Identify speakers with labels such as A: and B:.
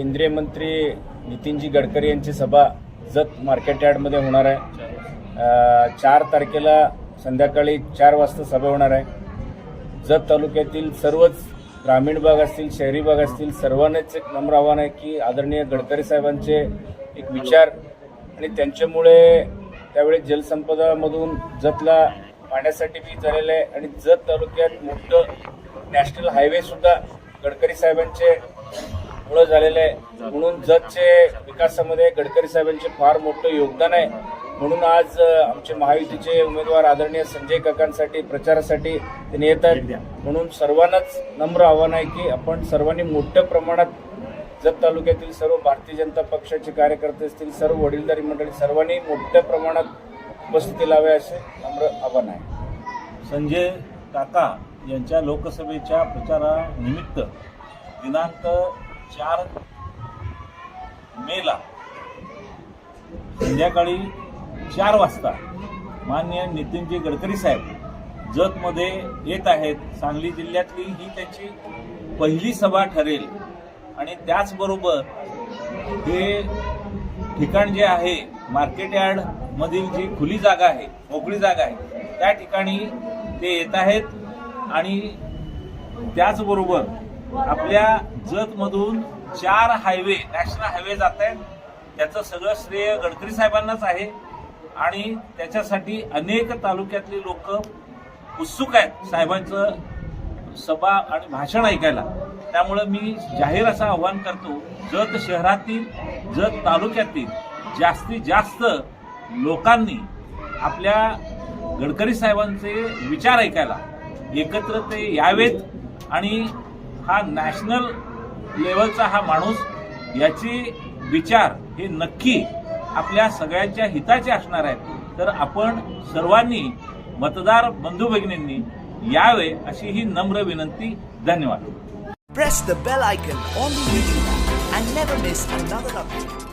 A: केंद्रीय मंत्री नितीनजी गडकरी यांची सभा जत मार्केट यार्डमध्ये होणार आहे. चार तारखेला संध्याकाळी चार वाजता सभा होणार आहे. जत तालुक्यातील सर्वच ग्रामीण भाग असतील शहरी भाग असतील सर्वांनाच एक नम्र आव्हान आहे की आदरणीय गडकरी साहेबांचे एक विचार आणि त्यांच्यामुळे त्यावेळी जलसंपदामधून जतला पाण्यासाठी बी झालेलं आहे आणि जत तालुक्यात मोठं नॅशनल हायवेसुद्धा गडकरी साहेबांचे मुळे झालेलं आहे. म्हणून जतचे विकासामध्ये गडकरी साहेबांचे फार मोठं योगदान आहे. म्हणून आज आमचे महायुतीचे उमेदवार आदरणीय संजय काकांसाठी प्रचारासाठी ते येत आहेत म्हणून सर्वांनाच नम्र आव्हान आहे की आपण सर्वांनी मोठ्या प्रमाणात जत तालुक्यातील सर्व भारतीय जनता पक्षाचे कार्यकर्ते असतील सर्व वडीलधारी मंडळी सर्वांनी मोठ्या प्रमाणात उपस्थिती लावे असे नम्र आव्हान आहे.
B: संजय काका यांच्या लोकसभेच्या प्रचारानिमित्त दिनांक चार मेला संध्याकाळी चार वाजता. मान्य नितीनजी गडकरी साहेब जतमध्ये येत आहेत. सांगली जिल्ह्यातली ही त्यांची पहिली सभा ठरेल. आणि त्याचबरोबर हे ठिकाण जे आहे मार्केट यार्ड मधील जी खुली जागा आहे मोकळी जागा आहे त्या ठिकाणी ते येत आहेत. आणि त्याचबरोबर आपल्या जतमधून चार हायवे नॅशनल हायवे जात आहेत. त्याचं सगळं श्रेय गडकरी साहेबांनाच आहे. आणि त्याच्यासाठी अनेक तालुक्यातले लोक उत्सुक आहेत साहेबांचं सभा आणि भाषण ऐकायला. त्यामुळं मी जाहीर असं आव्हान करतो जत शहरातील जत तालुक्यातील जास्तीत जास्त लोकांनी आपल्या गडकरी साहेबांचे विचार ऐकायला एकत्र ते यावेत आणि हा नॅशनल लेवलचा हा माणूस याचे विचार हे नक्की आपल्या सगळ्यांच्या हिताचे असणार आहेत तर आपण सर्वांनी मतदार बंधू भगिनींनी यावे अशी ही नम्र विनंती धन्यवाद
C: Press the bell icon on the YouTube app and never miss another update.